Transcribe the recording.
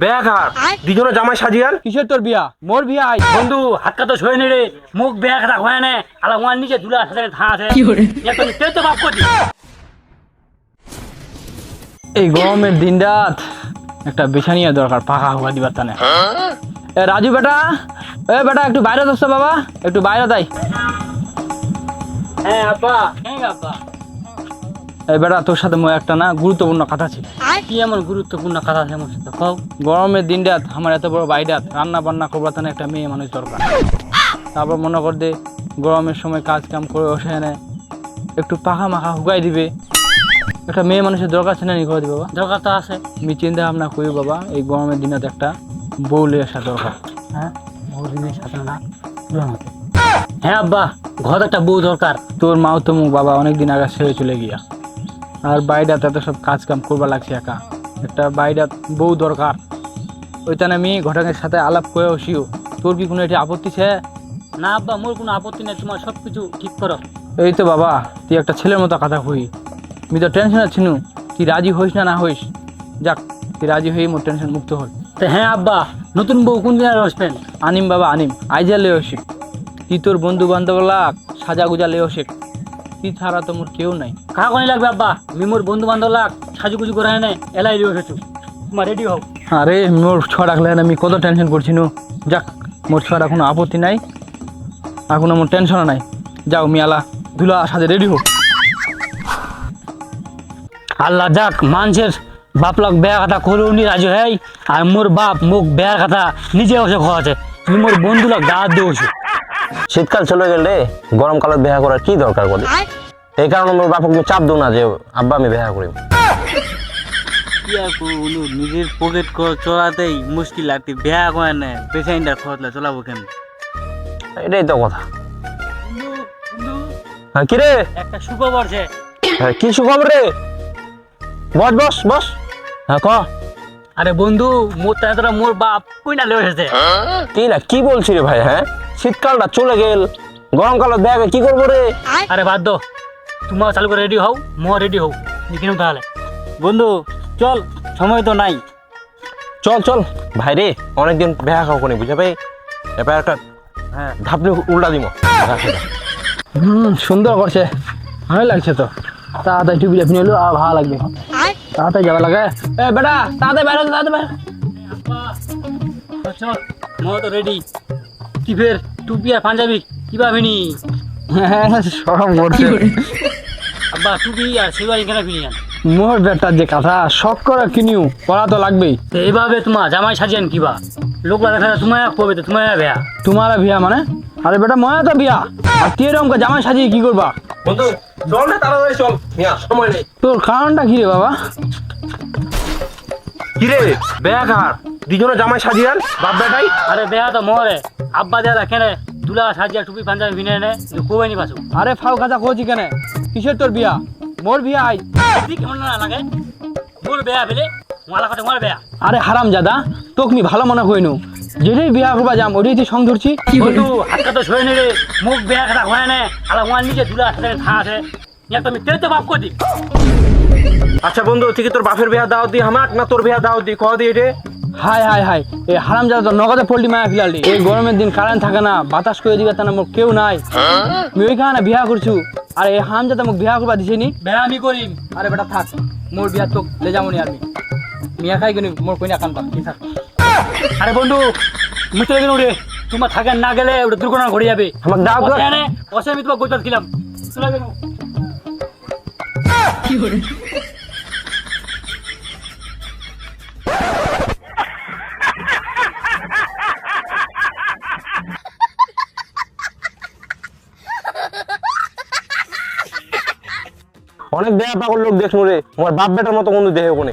বেয়াকার দুজনে জামাই সাজিয়াল। কিসের তোর বিয়া? মোর বিয়া আই। বন্ধু হাতটা তো সয়ে নেড়ে মুখ বেয়া কথা হয় না। আর ওয়ান নিচে ধুলা সাথে থা আছে। তো বাপ করছি। এই গরমের দিন রাত একটা বিছানিয়া দরকার পাখা হওয়া দিবার তানে। এ রাজু বেটা এ বেটা একটু বাইরে দোস্ত বাবা একটু বাইরে দাই হ্যাঁ আব্বা। হ্যাঁ আব্বা। বেটা তোর সাথে মোর একটা না গুরুত্বপূর্ণ কথা ছিল কি এমন গুরুত্বপূর্ণ কথা আছে আমার সাথে? কও। গরমের দিন রাত আমার এত বড় বাইরাত রান্না বান্না করবার তানে একটা মেয়ে মানুষ দরকার। তারপর মনে কর দে গরমের সময় কাজ কাম করে বসে এনে একটু পাখা মাখা হুগাই দিবে। একটা মেয়ে মানুষের দরকার আছে না নি করে দিবে বাবা? দরকার তো আছে। আমি চিন্তা ভাবনা করি বাবা এই গরমের দিনে একটা বউ লিয়ে আসা দরকার। হ্যাঁ? সাথে না? হ্যাঁ আব্বা ঘর একটা বউ দরকার। তোর মাও তো মুখ বাবা অনেকদিন আগে ছেড়ে চলে গিয়া। আর বাইরাত এত সব কাজ কাম করবা লাগছে একা। একটা বাইরাত বউ দরকার। ওইখানে আমি ঘটকের সাথে আলাপ করে বসিও তোর কি কোনো এটি আপত্তি ছে? না আব্বা মোর কোনো আপত্তি নেই তোমার সব কিছু ঠিক করো। এই তো বাবা তুই একটা ছেলের মতো কথা কই। আমি তো টেনশন আছিনু তুই রাজি হইস না না হইস? যাক তুই রাজি হয়ে মোর টেনশন মুক্ত হল। তো হ্যাঁ আব্বা নতুন বউ কোন দিন আর আসবেন আনিম বাবা আনিম। আইজা লে আসি তুই তোর বন্ধু বান্ধব লাগ সাজা গুজা লে আসে তুই ছাড়া তো মোর কেউ নাই। কাহা কোনি লাগবে আব্বা? আমি মোর বন্ধু বান্ধব লাগ সাজুগুজু করে এনে এলাই দিয়ে এসেছু তোমার রেডি হও। আরে মোর ছড়া রাখলে আমি কত টেনশন করছি নু? যাক মোর ছড়া কোনো আপত্তি নাই কোনো মোর টেনশনও নাই। যাও মিয়ালা ধুলা সাথে রেডি হোক আল্লাহ যাক মানুষের বাপ লোক বেয়া কথা করেও নি রাজু হ্যাঁ আর মোর বাপ মুখ বেয়ার কথা নিজে বসে খাওয়াছে তুমি মোর বন্ধু লোক দাঁত দিয়েছ। শীতকাল চলে গেলে গরমকালে বেহা করার কি দরকার বলে? এই কারণে মোর বাপকে চাপ দো না যে আব্বা আমি বেহা করি নিজের পকেট চলাতেই মুশকিল লাগতে। বেয়া করে না পেছাইন্ডার খরচলা চলাবো কেন? এটাই তো কথা। হ্যাঁ কি রে? একটা সুখবর আছে। হ্যাঁ, কি সুখবর রে? বস বস বস। হ্যাঁ ক। আরে বন্ধু মোর তারা মোর বাপ কই না লেগে এসেছে। কি না কি বলছি রে ভাই হ্যাঁ? শীতকালটা চলে গেল। গরমকালে বেহা কি করব রে? আরে বাদ দো। তোমার চালু করে রেডি হও মো রেডি হও। দেখিনো তাহলে। বন্ধু চল সময় তো নাই। চল চল। ভাই রে অনেকদিন বেহা খাও কোনি বুঝা ভাই এবার একটা হ্যাঁ। ধাপনি উল্টা দিব হুম সুন্দর করছে। ভালো লাগছে তো। তাড়াতাড়ি টুপি আপনি এলো আর ভালো লাগবে। তাড়াতাড়ি যাবে লাগে। এ বেটা তাড়াতাড়ি বাইরে তাড়াতাড়ি বাইরে চল মো তো রেডি কি ফের টুপি আর পাঞ্জাবি কি পাবিনি হ্যাঁ সরম করছে আব্বা টুপি আর সেবাই কেন কিনি আন মোর বেটার যে কথা শখ করে কিনিও পড়া তো লাগবেই। এইভাবে তোমার জামাই সাজিয়েন কিবা লোকরা দেখা যায় তোমার কবে তো তোমার বেয়া। তোমার বিয়া মানে? আরে বেটা ময়া তো বিয়া। আর তুই এরকম জামাই সাজিয়ে কি করবা? বন্ধু চল না তাড়াতাড়ি চল। মিয়া সময় নেই। তোর কারণটা কি রে বাবা? কি রে? বেয়াকার দুজনে জামাই সাজিয়াল বাপ বেটাই। আরে বেয়া তো মরে। আব্বা দাদা কেনে দুলা সাজিয়া টুপি পাঞ্জাবি ভিনে নে কবে নি পাছু? আরে ফাউ খাতা কোচি কেন? কিসের তোর বিয়া? মোর বিয়া আই। কেমন না লাগে? মোর বেয়া বেলে মালা কথা মোর বেয়া। আরে হারাম জাদা তোক নি ভালো মনে কইনু। যেটাই বিয়া করবা যাম ওটাই তুই সং ধরছি। বন্ধু হাতটা তো ছয়ে নেড়ে মুখ বেয়া কথা হয় না। আর ওয়ান নিচে দুলা সাথে থা আছে। ইয়া তুমি তেল তো বাপ করে দি? আচ্ছা বন্ধু তুই কি তোর বাপের বিয়া দাও দি আমাক না তোর বিয়া দাও দি? কহ দি রে হাই হাই হাই এই হারাম তো নগদে পোল্ট্রি মায়া ফিলালি। এই গরমের দিন কারেন্ট থাকে না বাতাস করে দিবে তা না মোর কেউ নাই। আমি ওইখানে বিয়া করছু। আর এই হারাম জাদা মোক বিয়া করবা দিছে নি? বেয়া আমি করিম। আরে বেটা থাক মোর বিয়া তোক লে যাব নি আমি। মিয়া খাই গনি মোর কইনা কান পা কি থাক। আরে বন্ধু মিটে গেল রে তোমার থাকেন না গেলে ওটা দুর্ঘটনা ঘটে যাবে। আমাকে দাও বসে আমি তোমার গোটা দিলাম চলে গেল অনেক দেহা পাগল লোক দেখল রে। আমার বাপ বেটার মতো কোনো দেহে কোনে।